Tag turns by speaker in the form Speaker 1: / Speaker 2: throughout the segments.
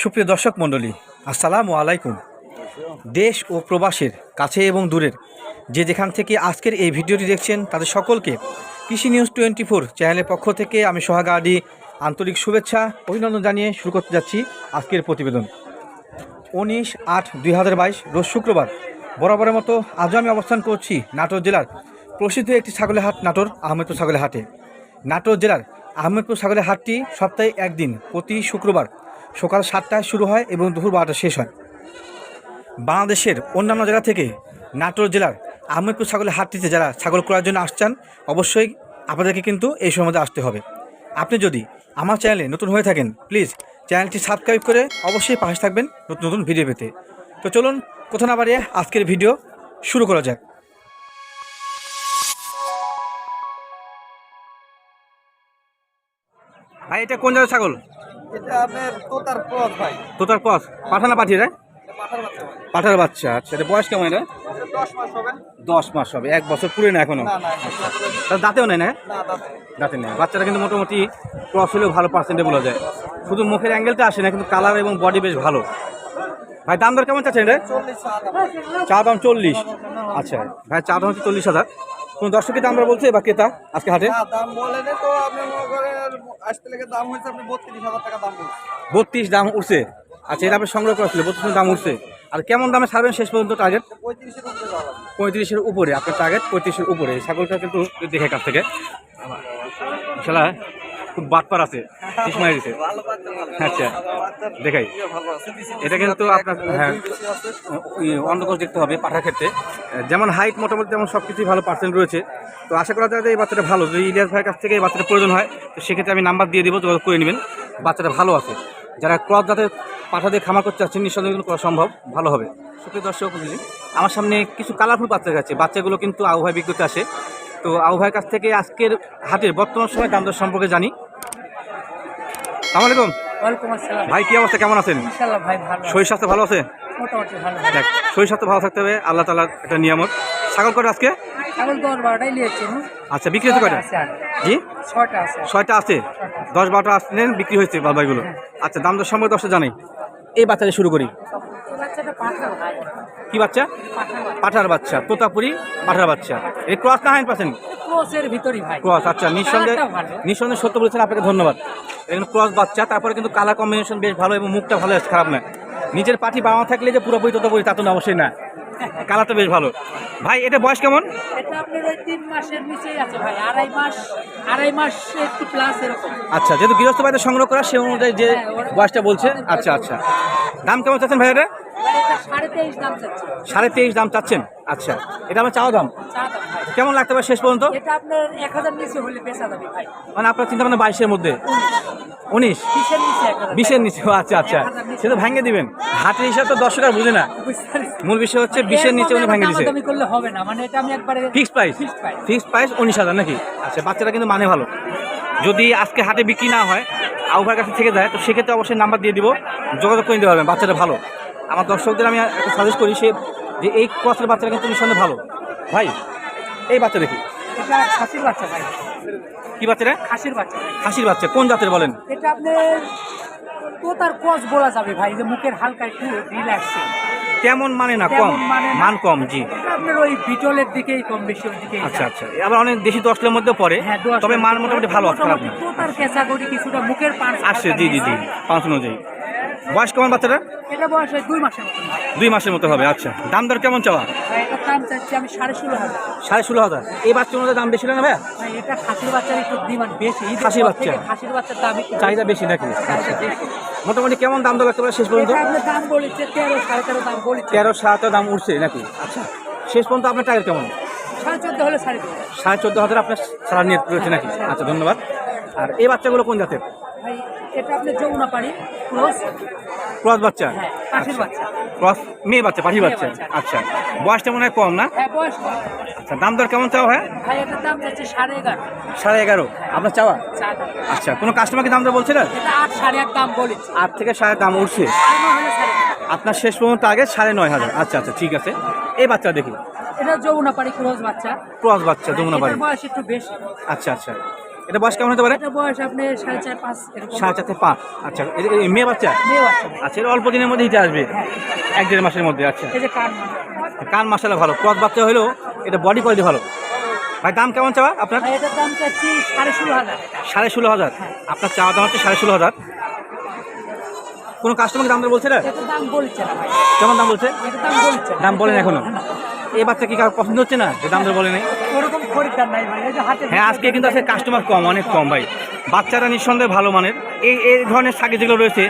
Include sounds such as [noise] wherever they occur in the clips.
Speaker 1: সুপ্রিয় দর্শক মণ্ডলী, আসসালামু আলাইকুম। দেশ ও প্রবাসের কাছে এবং দূরের যে যেখান থেকে আজকের এই ভিডিওটি দেখছেন, তাদের সকলকে কৃষি নিউজ টোয়েন্টি ফোর চ্যানেলের পক্ষ থেকে আমি সোহাগাডি আন্তরিক শুভেচ্ছা, অভিনন্দন জানিয়ে শুরু করতে যাচ্ছি আজকের প্রতিবেদন। উনিশ আট দুই হাজার বাইশ রোজ শুক্রবার, বরাবরের মতো আজও আমি অবস্থান করছি নাটোর জেলার প্রসিদ্ধ একটি ছাগলের হাট নাটোর আহমেদপুর ছাগলের হাটে। নাটোর জেলার আহমেদপুর ছাগলের হাটটি সপ্তাহে একদিন, প্রতি শুক্রবার সকাল সাতটায় শুরু হয় এবং দুপুর বারোটা শেষ হয়। বাংলাদেশের অন্যান্য জায়গা থেকে নাটোর জেলার আহমেদপুর ছাগলের হাটটিতে যারা ছাগল করার জন্য আসছেন, অবশ্যই আপনাদেরকে কিন্তু এই সময় মধ্যে আসতে হবে। আপনি যদি আমার চ্যানেলে নতুন হয়ে থাকেন, প্লিজ চ্যানেলটি সাবস্ক্রাইব করে অবশ্যই পাশে থাকবেন নতুন নতুন ভিডিও পেতে। তো চলুন কোথাও না বাড়িয়ে আজকের ভিডিও শুরু করা যাক। ভাই, এটা কোন জায়গার ছাগল?
Speaker 2: এটা আপনার তোতার পথ ভাই।
Speaker 1: তোতার পথ পাঠানা পাঠিয়ে রে
Speaker 2: পাঠার বাচ্চা
Speaker 1: আচ্ছা এটা বয়স কেমন এটা?
Speaker 2: দশ মাস হবে।
Speaker 1: এক বছর পুরে না এখনও দাঁতেও নেই না? দাঁতে নেই। বাচ্চাটা কিন্তু মোটামুটি ক্রস হলেও ভালো পার্সেন্টে বলা যায়। শুধু মুখের অ্যাঙ্গেলটা আসে না কিন্তু কালার এবং বডি বেশ ভালো। ভাই দাম দর কেমন চাচ্ছেন রে চা দাম চল্লিশ। আচ্ছা ভাই চা দাম হচ্ছে চল্লিশ হাজার। কোন দর্শকের দাম আমরা বলছি বা ক্রেতা আজকে হাটে?
Speaker 2: দাম বলেন তো আপনি মনে করেন আসতে লেগে দাম হয়েছে আপনি বত্রিশ হাজার টাকা দাম বলছেন।
Speaker 1: বত্রিশ দাম উঠছে। আচ্ছা এটা আপনি সংগ্রহ করেছিলেন বত্রিশ দাম উঠছে। আর কেমন দামে ছাড়বেন শেষ পর্যন্ত টার্গেট
Speaker 2: পঁয়ত্রিশের উপরে
Speaker 1: আপনার টার্গেট পঁয়ত্রিশের উপরে। ছাগলটা কিন্তু দেখে কাছ থেকে। খেলা খুব বাটপার আছে ইসমাইল দিছে। আচ্ছা দেখাই।
Speaker 2: ইয়ে
Speaker 1: এটা কিন্তু আপনার হ্যাঁ।
Speaker 2: আছে।
Speaker 1: অন্ডকোষ দেখতে হবে পাঠার ক্ষেত্রে। যেমন হাইট মোটামুটি যেমন সব কিছুই ভালো পার্সেন্ট রয়েছে। তো আশা করা যায় যে এই বাচ্চাটা ভালো। যদি ইলিয়াস ভাইয়ের কাছ থেকে এই বাচ্চাটা প্রয়োজন হয় তো সেক্ষেত্রে আমি নাম্বার দিয়ে দেবো যোগাযোগ করে নেবেন। বাচ্চাটা ভালো আছে। যারা ক্রস যাতে পাঠা দিয়ে খামার করতে চাচ্ছেন নিঃসন্দেহে কিন্তু করা সম্ভব। ভালো হবে। সুপ্রিয় দর্শক আমার সামনে কিছু কালারফুল বাচ্চা আছে বাচ্চাগুলো কিন্তু আবহাওয়া বিক্রিতে আসে। তো আবু ভাইয়ের কাছ থেকে আজকের হাটের বর্তমান সময় দাম দর সম্পর্কে জানি। আসসালামু। আলাইকুম ভাই কি অবস্থা? কেমন আছেন? শরীর স্বাস্থ্য ভালো আছে? শরীর স্বাস্থ্য ভালো থাকতে হবে আল্লাহ তালার একটা নিয়ামত। ছাগল করে আজকে? আচ্ছা বিক্রি হচ্ছে কয়টা? জি? ছয়টা আছে। দশ বারোটা আসলেন বিক্রি হয়েছে বাবাইগুলো আচ্ছা দাম দর সম্পর্কে দশটা জানাই। এই বাচ্চাটা শুরু করি। কি বাচ্চা?
Speaker 3: পাঠার বাচ্চা
Speaker 1: তোতাপুরি পাঠার বাচ্চা। এই ক্রস না হাইন পাচ্ছেন?
Speaker 3: ক্রসের ভিতরই ভাই।
Speaker 1: ক্রস আচ্ছা নিঃসন্দেহে। নিঃসন্দেহে সত্য বলেছেন আপনাকে ধন্যবাদ। এখানে ক্রস বাচ্চা তারপরে কিন্তু কালার কম্বিনেশন বেশ ভালো এবং মুখটা ভালো খারাপ না। নিজের পাটি বাবা থাকলে যে পুরোপুরি তোতাপুরি তা তো না, অবশ্যই না। কালারটা বেশ ভালো। ভাই এটা বয়স কেমন? আচ্ছা যেহেতু গৃহস্থ বাড়িতে সংগ্রহ করা সে অনুযায়ী যে বয়সটা বলছে আচ্ছা আচ্ছা। দাম কেমন চাচ্ছেন ভাই এটা?
Speaker 3: সাড়ে তেইশ দাম
Speaker 1: চাচ্ছেন। আচ্ছা এটা আমার চাওয়া দাম। কেমন লাগতে পারে শেষ পর্যন্ত? মানে আপনার চিন্তা ভাবনা বাইশের মধ্যে? উনিশ?
Speaker 3: বিশের নিচে
Speaker 1: আচ্ছা আচ্ছা। সে তো ভেঙে দিবেন। হাটের হিসাব তো দর্শক আর বুঝে না। মূল বিষয় হচ্ছে বিশের নিচে উনি ভেঙে
Speaker 3: একবারে
Speaker 1: ফিক্সড প্রাইস ফিক্সড প্রাইস উনিশ হাজার নাকি? আচ্ছা বাচ্চাটা কিন্তু মানে ভালো। যদি আজকে হাটে বিক্রি না হয় আউভার কাছে থেকে যায় তো সেক্ষেত্রে অবশ্যই নাম্বার দিয়ে দিব। যোগাযোগ করে নিতে পারবেন বাচ্চাটা ভালো। আমার দর্শকদের আমি একটা সাজেস্ট করি সে যে এই ক্রসের বাচ্চাটা কিন্তু নিঃসন্দেহে ভালো। ভাই এই বাচ্চা দেখি
Speaker 3: এটা খাসির বাচ্চা ভাই।
Speaker 1: কি বাচ্চাটা?
Speaker 3: খাসির বাচ্চা
Speaker 1: হাসির বাচ্চা কোন জাতের বলেন?
Speaker 3: এটা আপনার তোতার ক্রস বলা যাবে ভাই যে মুখের হালকা একটু রিল্যাক্সিং
Speaker 1: কেমন মানে না কম?
Speaker 3: মানে।
Speaker 1: মান কম জি।
Speaker 3: আপনার ওই বিটলের দিকেই কম বেশি ওই দিকেই
Speaker 1: আচ্ছা আচ্ছা। আবার অনেক দেশি দশলের মধ্যে পড়ে
Speaker 3: হ্যাঁ
Speaker 1: তবে মান মোটামুটি ভালো আছে
Speaker 3: তোতার ক্যাচাগরি কিছুটা মুখের পান
Speaker 1: আসছে জি জি জি। পাঁচ অনুযায়ী। বয়স কেমন বাচ্চাটা
Speaker 3: এটা বয়স হয় দুই মাসের ভাই
Speaker 1: দুই মাসের মতো হবে আচ্ছা। দাম দর কেমন চাওয়া?
Speaker 3: এটার দাম চাচ্ছি আমি সাড়ে ষোলো হাজার।
Speaker 1: সাড়ে ষোলো হাজার। এই বাচ্চার মধ্যে দাম বেশি না
Speaker 3: ভাই এটা খাসির বাচ্চার একটু ডিমান্ড বেশি।
Speaker 1: খাসির বাচ্চা?
Speaker 3: খাসির বাচ্চার দাম
Speaker 1: চাহিদা বেশি নাকি? মোটামুটি কেমন দাম দর লাগতে পারে শেষ পর্যন্ত?
Speaker 3: আপনার দাম বলেছে তেরো সাড়ে তেরো দাম বলেছে।
Speaker 1: তেরো সাত দাম উঠছে নাকি? আচ্ছা। শেষ পর্যন্ত আপনার টার্গেট কেমন?
Speaker 3: সাড়ে চোদ্দ হলে সাড়ে
Speaker 1: সাড়ে চোদ্দ হাজার আপনার সারা নিয়ে রয়েছে নাকি? আচ্ছা ধন্যবাদ। আর এই বাচ্চাগুলো কোন জাতের?
Speaker 3: ভাই এটা আপনার যমুনা পাড়ি ক্রস।
Speaker 1: ক্রস বাচ্চা?
Speaker 3: হ্যাঁ বাচ্চা।
Speaker 1: ক্রস মেয়ে বাচ্চা পাখি বাচ্চা। আচ্ছা। বয়সটা মনে হয় কম না?
Speaker 3: হ্যাঁ বয়স কম।
Speaker 1: আচ্ছা দাম দর কেমন চাওয়া হয়
Speaker 3: ভাই এটার দাম যাচ্ছে সাড়ে এগারো।
Speaker 1: সাড়ে এগারো। আপনার চাওয়া? আচ্ছা কোনো কাস্টমারকে দাম দর বলছে না
Speaker 3: এটা আট সাড়ে দাম বলেছে।
Speaker 1: আট থেকে সাড়ে দাম উঠছে।
Speaker 3: হলে সাড়ে।
Speaker 1: আপনার শেষ পর্যন্ত আগে সাড়ে নয় হাজার। আচ্ছা আচ্ছা ঠিক আছে। এই বাচ্চা দেখি।
Speaker 3: এটা যমুনা পাড়ি ক্রস বাচ্চা।
Speaker 1: ক্রস বাচ্চা যমুনা বাড়ি
Speaker 3: এটার বয়স একটু বেশি।
Speaker 1: আচ্ছা আচ্ছা। এটা বয়স কেমন হতে পারে?
Speaker 3: বয়স আপনি সাড়ে চার পাঁচ
Speaker 1: সাড়ে চার থেকে পাঁচ। আচ্ছা মেয়ে বাচ্চা?
Speaker 3: মেয়ে বাচ্চা।
Speaker 1: আচ্ছা এটা অল্প দিনের মধ্যে হিটে আসবে? এক দেড় মাসের মধ্যে আচ্ছা।
Speaker 3: এই যে কান
Speaker 1: কান মাসালা ভালো ক্রস বাচ্চা হলেও এটা বডি কোয়ালিটি ভালো। ভাই দাম কেমন চাওয়া আপনার?
Speaker 3: এটার দাম চাচ্ছি সাড়ে ষোলো হাজার।
Speaker 1: সাড়ে ষোলো হাজার। আপনার চাওয়া দাম হচ্ছে সাড়ে ষোলো হাজার। কোনো কাস্টমার দাম বলছে না
Speaker 3: দাম বলছে না
Speaker 1: কেমন দাম বলছে?
Speaker 3: দাম বলছে
Speaker 1: দাম বলেন এখনও। এই বাচ্চা কি কারও পছন্দ হচ্ছে না? যে দাম বলে নেই।
Speaker 3: ওরকম খরিদ্দার নাই ভাই এই যে হাতে
Speaker 1: হ্যাঁ আজকে কিন্তু আজকে কাস্টমার কম অনেক কম ভাই। বাচ্চারা নিঃসন্দেহে ভালো মানের। এই এই ধরনের সাগে যেগুলো রয়েছে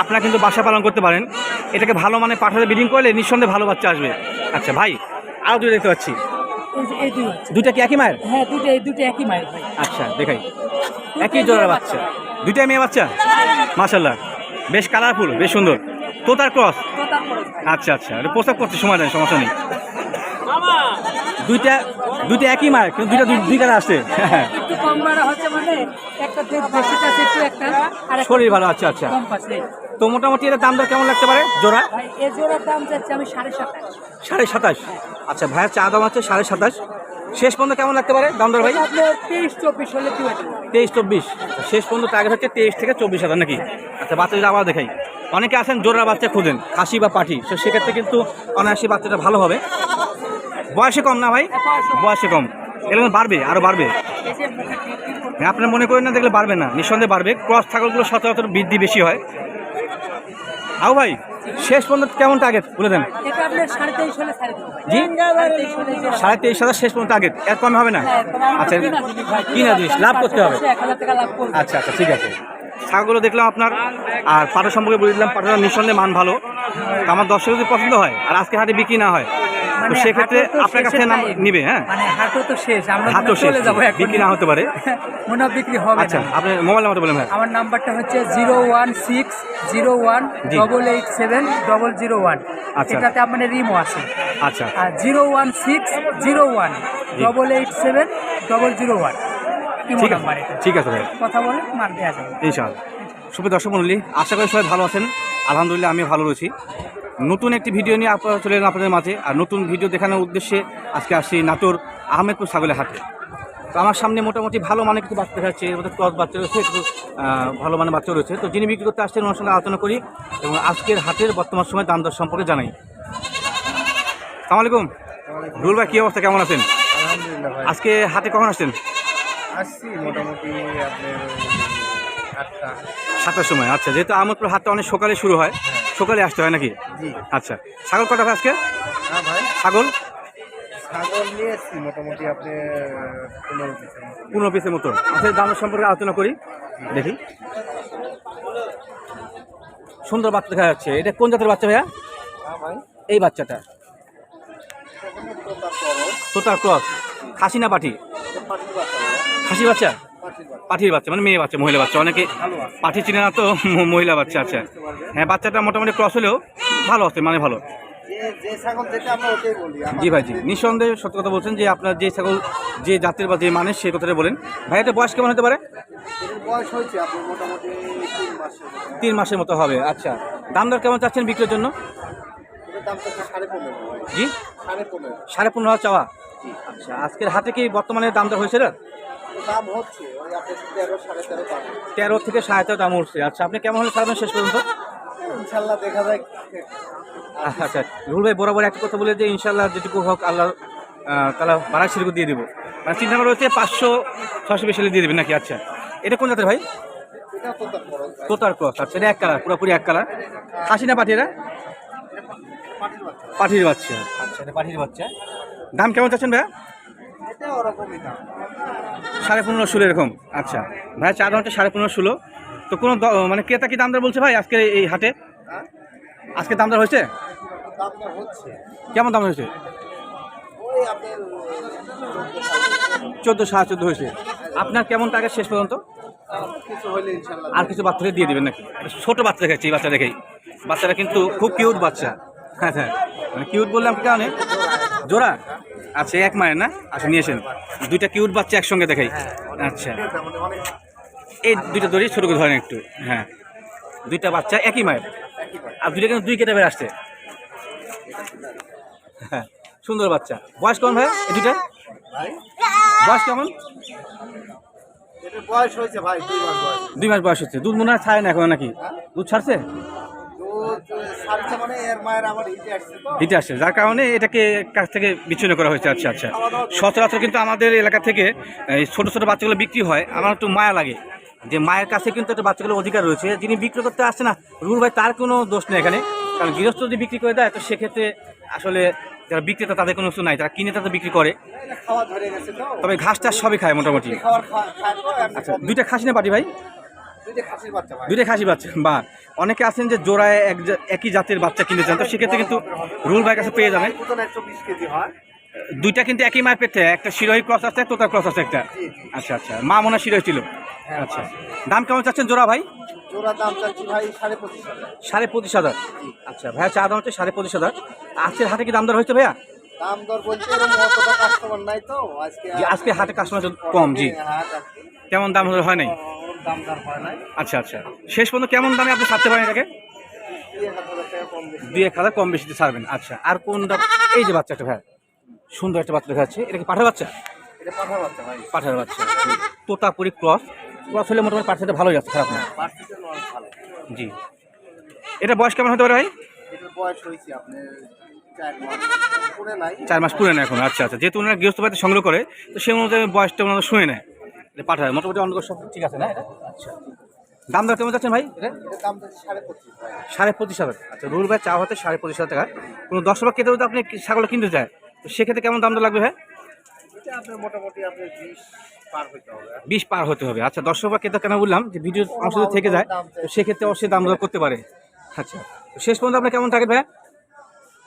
Speaker 1: আপনারা কিন্তু বাসা পালন করতে পারেন। এটাকে ভালো মানে পাঠাতে ব্রিডিং করলে নিঃসন্দেহে ভালো বাচ্চা আসবে। আচ্ছা ভাই আরও দুটো দেখতে পাচ্ছি। দুইটা কি একই মায়ের?
Speaker 3: হ্যাঁ দুটো দুটো একই মায়ের ভাই।
Speaker 1: আচ্ছা দেখাই। একই জোড়ার বাচ্চা। দুইটাই মেয়ে বাচ্চা? মাশাল্লাহ বেশ কালারফুল বেশ সুন্দর। তোতার ক্রস আচ্ছা আচ্ছা। এটা প্রস্তাব করতে সময় দেয় সমস্যা নেই। দুইটা দুইটা একই মায়ের কিন্তু দুইটা দুই- দুই আসছে।
Speaker 3: একটু কম বাড়া হচ্ছে মানে একটা বেশিটা একটু একটা আর
Speaker 1: শরীর ভালো আচ্ছা আচ্ছা।
Speaker 3: কম পাচ্ছে।
Speaker 1: তো মোটামুটি এর দাম দর কেমন লাগতে পারে জোড়া?
Speaker 3: জোড়ার দাম আমি সাড়ে সাতাশ।
Speaker 1: সাড়ে সাতাশ। আচ্ছা ভাইয়ের চা দাম আছে সাড়ে সাতাশ। শেষ পর্যন্ত কেমন লাগতে পারে দাম দর ভাই?
Speaker 3: তেইশ চব্বিশ হলে দিয়ে
Speaker 1: তেইশ চব্বিশ। শেষ পর্যন্ত টার্গেট হচ্ছে তেইশ থেকে চব্বিশ হাজার নাকি? আচ্ছা বাচ্চাটা আবার দেখাই। অনেকে আছেন জোড়া বাচ্চা খুঁজেন খাসি বা পাঠি তো সেক্ষেত্রে কিন্তু অনায়াসি বাচ্চাটা ভালো হবে। বয়সে কম না ভাই? বয়সে কম। এগুলো বাড়বে আরও বাড়বে। হ্যাঁ, আপনার মনে করেন না দেখলে বাড়বে না নিঃসন্দেহে বাড়বে। ক্রস ছাগলগুলো সচরাচর বৃদ্ধি বেশি হয়। আও ভাই শেষ পর্যন্ত কেমন টার্গেট বলে দেন।
Speaker 3: সাড়ে তেইশ।
Speaker 1: জি?
Speaker 3: সাড়ে
Speaker 1: হাজার শেষ পর্যন্ত টার্গেট এর কমে হবে না?
Speaker 3: হ্যাঁ,
Speaker 1: আচ্ছা
Speaker 3: কিনা জিনিস
Speaker 1: জিনিস লাভ করতে হবে। আচ্ছা আচ্ছা ঠিক আছে। ছাগলগুলো দেখলাম আপনার আর পাটা সম্পর্কে বলে দিলাম পাটার নিঃসন্দেহে মান ভালো। আমার দর্শক যদি পছন্দ হয় আর আজকে হাটে বিক্রি না হয় তো
Speaker 3: মানে
Speaker 1: সেক্ষেত্রে
Speaker 3: হাটও
Speaker 1: আপনার কাছে নাম নিবে হ্যাঁ?
Speaker 3: মানে হাটও তো শেষ আমরা
Speaker 1: হাটও শেষ,
Speaker 3: চলে যাব
Speaker 1: বিক্রি না হতে পারে। [laughs]
Speaker 3: মনে বিক্রি হবে
Speaker 1: আচ্ছা
Speaker 3: না।
Speaker 1: আপনার মোবাইল নাম্বারটা বলেন ভাই।
Speaker 3: আমার নাম্বারটা হচ্ছে zero one six zero one double eight seven double zero one.
Speaker 1: আচ্ছা।
Speaker 3: এটাতে আপনার রিমো আছে।
Speaker 1: আচ্ছা।
Speaker 3: আর zero one six zero one double eight seven double zero one.
Speaker 1: ঠিক আছে ঠিক আছে ভাই।
Speaker 3: কথা বলে মার দেওয়া যাবে।
Speaker 1: ইনশাআল্লাহ। সুপ্রিয় দর্শক মন্ডলী আশা করি সবাই ভালো আছেন। আলহামদুলিল্লাহ আমি ভালো রয়েছি। নতুন একটি ভিডিও নিয়ে আপনারা চলে এলাম আপনাদের মাঝে আর নতুন ভিডিও দেখানোর উদ্দেশ্যে আজকে আসছি নাটোর আহমেদপুর ছাগলের হাটে। তো আমার সামনে মোটামুটি ভালো মানে কিছু বাচ্চা দেখাচ্ছে এর মধ্যে ক্রস বাচ্চা রয়েছে একটু ভালো মানে বাচ্চা রয়েছে। তো যিনি বিক্রি করতে আসছেন ওনার সঙ্গে আলোচনা করি এবং আজকের হাটের বর্তমান সময় দাম দর সম্পর্কে জানাই। সালাম আলাইকুম। রুল ভাই কী অবস্থা? কেমন আছেন? আজকে হাটে কখন আসছেন?
Speaker 2: আসছি মোটামুটি
Speaker 1: সাতটার সময় আচ্ছা যেহেতু আহমদপুর হাটটা অনেক সকালে শুরু হয়। সকালে আসতে হয় নাকি? আচ্ছা। ছাগল কটা আজকে?
Speaker 2: হ্যাঁ
Speaker 1: ছাগল?
Speaker 2: পনেরো পিসের মতো।
Speaker 1: আচ্ছা দামের সম্পর্কে আলোচনা করি। দেখি। সুন্দর বাচ্চা দেখা যাচ্ছে। এটা কোন জাতের বাচ্চা ভাইয়া?
Speaker 2: হ্যাঁ
Speaker 1: এই বাচ্চাটা।
Speaker 2: তোতার
Speaker 1: ক্রস। খাসি না পাঠি খাসি বাচ্চা?
Speaker 2: পাঠির বাচ্চা
Speaker 1: মানে মেয়ে বাচ্চা, মহিলা বাচ্চা। অনেকে পাঠি চিনে না তো মহিলা বাচ্চা আচ্ছা হ্যাঁ বাচ্চাটা মোটামুটি ক্রস হলেও ভালো আছে মানে ভালো। জি ভাই, জি। নিঃসন্দেহে সত্য কথা বলছেন যে আপনার যে ছাগল, যে জাতের বা যে মানের, সেই কথাটা বলেন। ভাই এটা বয়স কেমন হতে পারে?
Speaker 2: তিন মাসের মতো।
Speaker 1: হবে আচ্ছা। দাম দর কেমন চাচ্ছেন বিক্রির জন্য? জি।
Speaker 2: সাড়ে পনেরো
Speaker 1: হাজার চাওয়া। আচ্ছা আজকের হাতে কি বর্তমানে দাম দর হয়েছে
Speaker 2: দাম হচ্ছে? ওই তেরো সাড়ে তেরো পাবেন
Speaker 1: তেরো থেকে সাড়ে তেরো দাম উঠছে। আচ্ছা আপনি কেমন হলে ছাড়বেন শেষ পর্যন্ত?
Speaker 2: ইনশাল্লাহ দেখা যায়।
Speaker 1: আচ্ছা রুল ভাই বরাবর একটা কথা বলে যে ইনশাল্লাহ যেটুকু হোক আল্লাহ আহ, তালা বারাক সিরিকু দিয়ে দেবো। মানে চিন্তা করা হচ্ছে পাঁচশো ছশো বেশি দিয়ে দেবেন নাকি? আচ্ছা। এটা কোন জাতের ভাই? তোতার ক্রস। আচ্ছা এটা এক কালার পুরোপুরি এক কালার। খাসি না পাঠি এটা?
Speaker 2: পাঠির বাচ্চা।
Speaker 1: আচ্ছা এটা পাঠির বাচ্চা। দাম কেমন চাচ্ছেন ভাইয়া?
Speaker 2: এটা ওরকমই দাম
Speaker 1: সাড়ে পনেরো ষোলো এরকম? আচ্ছা। ভাই চার দামটা সাড়ে পনেরো ষোলো। তো কোনো মানে ক্রেতা কি দাম দর বলছে ভাই আজকে এই হাটে?
Speaker 2: হ্যাঁ।
Speaker 1: আজকে দাম দর হয়েছে? কেমন দাম হয়েছে? চোদ্দ সাড়ে চোদ্দ হয়েছে। আপনার কেমন টাকা শেষ পর্যন্ত? আর কিছু বাচ্চাকে দিয়ে দেবেন নাকি? ছোটো বাচ্চা দেখাচ্ছি এই বাচ্চা দেখেই। বাচ্চাটা কিন্তু খুব কিউট বাচ্চা। হ্যাঁ হ্যাঁ। মানে কিউট বললাম কি কারণে জোড়া? আচ্ছা এক মায়ের না? আচ্ছা নিয়ে আসেন। দুইটা কিউট বাচ্চা একসঙ্গে দেখাই। আচ্ছা। এই দুইটা দড়ি ছোটো করে ধরেন একটু। হ্যাঁ। দুইটা বাচ্চা একই মায়ের? আর দুইটা কিন্তু দুই কেটে বের আসছে। হ্যাঁ সুন্দর বাচ্চা। বয়স কেমন ভাই? এই দুইটা? বয়স কেমন?
Speaker 2: দুই মাস বয়স।
Speaker 1: দুই মাস বয়স হচ্ছে। দুধ মনে হয় ছাড়ে না এখন নাকি? দুধ ছাড়ছে?
Speaker 2: মানে হিটে আসছে
Speaker 1: যার কারণে এটাকে কাছ থেকে বিচ্ছিন্ন করা হয়েছে। আচ্ছা আচ্ছা। সচরাচর কিন্তু আমাদের এলাকা থেকে এই ছোট ছোট বাচ্চাগুলো বিক্রি হয় আমার একটু মায়া লাগে। যে মায়ের কাছে কিন্তু একটা বাচ্চাগুলোর অধিকার রয়েছে। যিনি বিক্রি করতে আসছে না রুল ভাই তার কোনো দোষ নেই এখানে। কারণ গৃহস্থ যদি বিক্রি করে দেয় তো সেক্ষেত্রে আসলে যারা বিক্রেতা তাদের কোনো কিছু নাই। তারা কিনে তাদের বিক্রি করে। তবে ঘাসটা সবই খায় মোটামুটি। আচ্ছা দুইটা খাসি না পাটি ভাই?
Speaker 2: দুইটা
Speaker 1: খাসি বাচ্চা বা অনেকে আছেন যে জোড়ায় এক একই জাতের বাচ্চা কিনতে চান তো সেক্ষেত্রে কিন্তু রুল ভাইয়ের কাছে পেয়ে যাবেন। দুইটা কিন্তু একই মায়ের পেতে একটা শিরোহী ক্রস আছে তোতার ক্রস আছে একটা। আচ্ছা আচ্ছা মা মনে শিরোহী ছিল।
Speaker 2: হ্যাঁ,
Speaker 1: আচ্ছা দাম কেমন চাচ্ছেন জোড়া ভাই?
Speaker 2: দাম সাড়ে পঁচিশ হাজার।
Speaker 1: আচ্ছা ভাইয়া চা দাম হচ্ছে সাড়ে পঁচিশ হাজার। আজকের হাটে কি দাম দর হয়েছে ভাইয়া?
Speaker 2: দাম দর বলছে কাস্টমার নাই তো আজকে
Speaker 1: আজকে হাটে কাস্টমার কম জি। কেমন দাম হয় নাই?
Speaker 2: দাম দর হয় নাই।
Speaker 1: আচ্ছা আচ্ছা। শেষ পর্যন্ত কেমন দামে আপনি ছাড়তে পারেন এটাকে?
Speaker 2: দুই এক হাজার কম বেশি
Speaker 1: বেশিতে ছাড়বেন। আচ্ছা আর কোন দাম এই যে বাচ্চাটা ভাই সুন্দর একটা বাচ্চা দেখা যাচ্ছে। এটা কি পাঠার বাচ্চা?
Speaker 2: এটা পাঠার বাচ্চা ভাই।
Speaker 1: পাঠার বাচ্চা। তোতাপুরি ক্রস। ক্রস হলে মোটামুটি পার্সেন্টে ভালোই যাচ্ছে খারাপ না? জি। এটা বয়স কেমন হতে পারে ভাই?
Speaker 2: এটার বয়স হয়েছে আপনার চার মাস। পুরে নাই।
Speaker 1: চার মাস পুরে না এখন। আচ্ছা আচ্ছা। যেহেতু ওনারা গৃহস্থ বাড়িতে সংগ্রহ করে তো সেই অনুযায়ী বয়সটা ওনারা শুনে নেয়। এটা পাঠায় মোটামুটি অন্য সব ঠিক আছে না এটা? আচ্ছা। দাম দর কেমন যাচ্ছেন ভাই? এটা?
Speaker 2: দাম সাড়ে পঁচিশ
Speaker 1: হাজার। আচ্ছা রুল ভাই চা হতে সাড়ে পঁচিশ হাজার টাকা। কোনো দশ টাকা কেটে যদি আপনি ছাগল কিনতে চায় তো সেক্ষেত্রে কেমন দাম দর লাগবে ভাই?
Speaker 2: মোটামুটি বিশ পার
Speaker 1: হতে হবে। আচ্ছা বা কেতা কেন বললাম যে ভিডিওর অংশ থেকে যায় তো সেক্ষেত্রে অবশ্যই দাম দর করতে পারে। আচ্ছা তো শেষ পর্যন্ত আপনার কেমন থাকে ভাই
Speaker 2: এখন দেখা যায় কাল্লা তো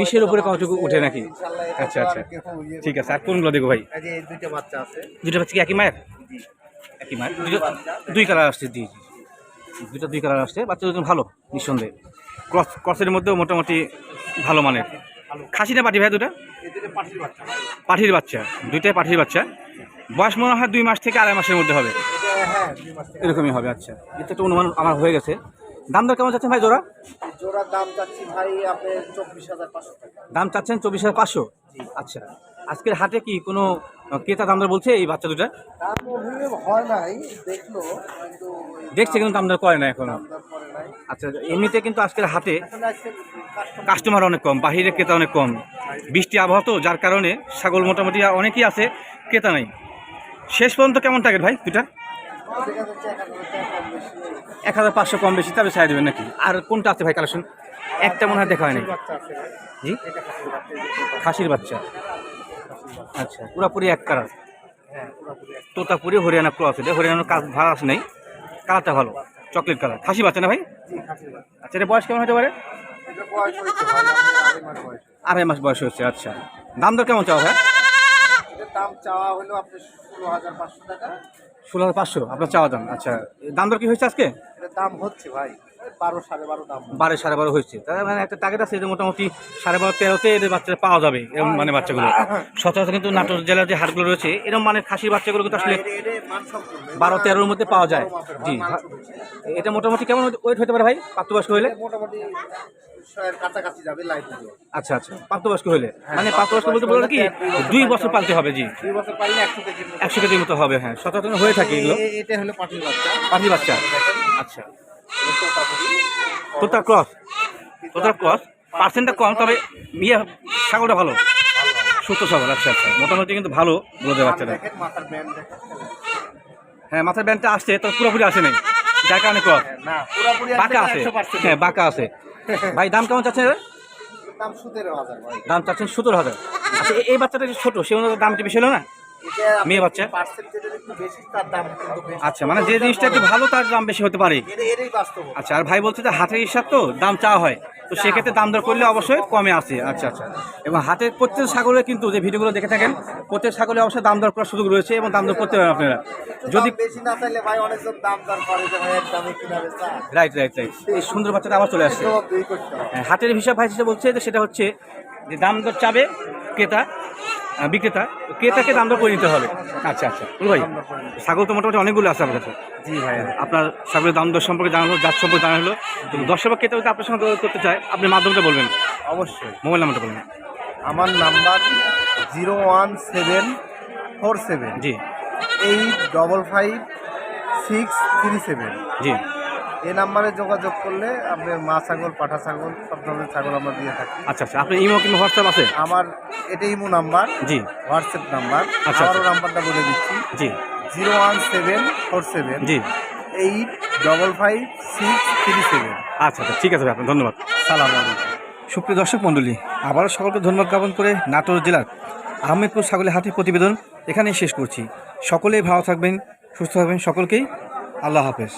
Speaker 1: বিশের উপরে কতটুকু ওঠে নাকি? আচ্ছা, আচ্ছা।
Speaker 2: ঠিক
Speaker 1: ঠিক আছে আর কোনগুলো দেখব ভাই?
Speaker 2: দুইটা বাচ্চা আছে।
Speaker 1: দুটো বাচ্চা কি একই মায়ের? একই মায়ের। দুই কালার আসছে জি দুটো দুই কালার আসছে বাচ্চা দুজন ভালো নিঃসন্দেহে। ক্রস ক্রসের মধ্যেও মোটামুটি ভালো মানের। খাসি না পাঠি ভাই দুটা?
Speaker 2: পাঠির বাচ্চা।
Speaker 1: দুইটাই পাঠির বাচ্চা। বয়স মনে হয় দুই মাস থেকে আড়াই মাসের মধ্যে হবে।
Speaker 2: হ্যাঁ
Speaker 1: এরকমই হবে আচ্ছা। এটা তো অনুমান আমার হয়ে গেছে। দাম দর কেমন চাচ্ছেন ভাই জোড়া?
Speaker 2: জোড়ার দাম চাচ্ছি ভাই আপনার চব্বিশ হাজার পাঁচশো
Speaker 1: দাম চাচ্ছেন চব্বিশ হাজার পাঁচশো? আচ্ছা। আজকের হাটে কি কোনো ক্রেতা দাম দর বলছে এই বাচ্চা দুটা
Speaker 2: হয় নাই দেখল
Speaker 1: দেখছে কিন্তু দাম দর করে না
Speaker 2: এখনও।
Speaker 1: আচ্ছা এমনিতে কিন্তু আজকের হাটে
Speaker 2: কাস্টমার
Speaker 1: অনেক কম বাহিরে ক্রেতা অনেক কম। বৃষ্টি আবহাওয়া তো যার কারণে ছাগল মোটামুটি অনেকই আছে ক্রেতা নেই। শেষ পর্যন্ত কেমন টার্গেট ভাই দুটা?
Speaker 2: এক হাজার
Speaker 1: পাঁচশো কম বেশি তবে ছাড় দেবেন নাকি? আর কোনটা আছে ভাই কালেকশন একটা মনে হয় দেখা হয়নি। জি?
Speaker 2: খাসির বাচ্চা।
Speaker 1: আচ্ছা পুরাপুরি এক কালার তোতাপুরি, হরিয়ানা ক্রস এটা হরিয়ানার কাজ ভাড়া আছে নেই? কালারটা ভালো চকলেট কালার খাসি বাচ্চা না ভাই? আচ্ছা এটা বয়স কেমন হতে পারে?
Speaker 2: আড়াই মাস বয়স
Speaker 1: হচ্ছে আচ্ছা। দাম দর কেমন চাও ভাই?
Speaker 2: দাম চাওয়া হলো আপনার ষোলো হাজার পাঁচশো টাকা।
Speaker 1: ষোলো হাজার পাঁচশো, আপনার চাওয়া দাম। আচ্ছা দাম দর কি হয়েছে আজকে?
Speaker 2: দাম হচ্ছে ভাই। বারো সাড়ে বারো দাম।
Speaker 1: বারো সাড়ে বারো হয়েছে। তার মানে একটা টার্গেট আছে যে মোটামুটি সাড়ে বারো তেরোতে এদের বাচ্চারা পাওয়া যাবে এরকম মানে বাচ্চাগুলো। সচরাচর কিন্তু নাটোর জেলার যে হাটগুলো রয়েছে এরকম মানে খাসির বাচ্চাগুলো কিন্তু আসলে
Speaker 2: মানসম্পন্ন।
Speaker 1: বারো তেরোর মধ্যে পাওয়া যায়। জি
Speaker 2: হ্যাঁ।
Speaker 1: এটা মোটামুটি কেমন ওয়েট হতে পারে ভাই প্রাপ্তবয়স্ক হলে
Speaker 2: মোটামুটি কাছাকাছি যাবে লাইফ
Speaker 1: আচ্ছা আচ্ছা। প্রাপ্তবয়স্ক হলে মানে প্রাপ্তবয়স্ক বলতে বলতে কি দুই বছর পালতে হবে জি।
Speaker 2: দুই বছর পারলে একশো কেজি
Speaker 1: একশো কেজির মতো হবে হ্যাঁ। সচরাচর হয়ে থাকে এগুলো।
Speaker 2: এটা হলো পাটির বাচ্চা।
Speaker 1: আচ্ছা। তোতার ক্রস। তোতার ক্রস। পার্সেন্টটা কম তবে ইয়ে ছাগলটা ভালো। সুস্থ সবল আচ্ছা আচ্ছা। মোটামুটি কিন্তু ভালো
Speaker 2: কান
Speaker 1: বাচ্চাটা। হ্যাঁ মাথার ব্যান্ডটা আসছে তো পুরোপুরি আসে নাই। যার কারণে ক্রস। বাঁকা আছে। হ্যাঁ বাঁকা আছে। ভাই দাম কেমন চাচ্ছেন?
Speaker 2: দাম
Speaker 1: চাচ্ছেন সতেরো হাজার। আচ্ছা এই বাচ্চাটা ছোট সে অনুযায়ী দাম বেশি হলো না? মেয়ে বাচ্চা? আচ্ছা মানে যে জিনিসটা একটু ভালো তার দাম বেশি হতে পারে। আচ্ছা আর ভাই বলছে যে হাটের হিসাব তো দাম চাওয়া হয়। তো সেক্ষেত্রে দাম দর করলে অবশ্যই কমে আসে। আচ্ছা আচ্ছা। এবং হাটের প্রত্যেক ছাগলের কিন্তু যে ভিডিওগুলো দেখে থাকেন প্রত্যেক ছাগলে অবশ্যই দাম দর করার সুযোগ রয়েছে এবং দাম দর করতে পারেন আপনারা। যদি। Right right right. এই সুন্দর বাচ্চাটা আবার চলে আসছে। হ্যাঁ, হাটের হিসাব ভাই বলছে যে সেটা হচ্ছে যে দাম দর চাবে ক্রেতা বিক্রেতা ক্রেতাকে দাম দর করে নিতে হবে। আচ্ছা আচ্ছা। ভাই ছাগল তো মোটামুটি অনেকগুলো আছে আপনার কাছে।
Speaker 2: জি ভাই
Speaker 1: আপনার ছাগলের দাম দর সম্পর্কে জানানো জাত সম্পর্কে জানা হলো। দর্শক বা ক্রেতা যদি আপনার সঙ্গে যোগাযোগ করতে চায় আপনি মাধ্যমটা বলবেন।
Speaker 2: অবশ্যই।
Speaker 1: মোবাইল নাম্বারটা বলবেন
Speaker 2: আমার number zero one seven four seven
Speaker 1: জি।
Speaker 2: Eight double five six three seven.
Speaker 1: জি।
Speaker 2: এই নাম্বারে যোগাযোগ করলে আপনি মা ছাগল পাঠা ছাগল সব ধরনের ছাগল আমরা দিয়ে থাকি।
Speaker 1: আচ্ছা আচ্ছা। আপনি ইমো কিংবা হোয়াটসঅ্যাপ আছে?
Speaker 2: আমার এটা ইমো নাম্বার
Speaker 1: জি।
Speaker 2: WhatsApp number.
Speaker 1: আচ্ছা,
Speaker 2: আবারও
Speaker 1: আচ্ছা।
Speaker 2: নাম্বারটা বলে দিচ্ছি।
Speaker 1: জি।
Speaker 2: Zero one seven four seven
Speaker 1: জি।
Speaker 2: Eight double five six three seven.
Speaker 1: আচ্ছা আচ্ছা। ঠিক আছে ভাই আপনার ধন্যবাদ।
Speaker 2: সালাম আলাইকুম।
Speaker 1: সুপ্রিয় দর্শক মণ্ডলী আবারও সকলকে ধন্যবাদ জ্ঞাপন করে নাটোর জেলার আহমেদপুর ছাগলের হাটের প্রতিবেদন এখানেই শেষ করছি। সকলেই ভালো থাকবেন সুস্থ থাকবেন সকলকেই। আল্লাহ হাফেজ।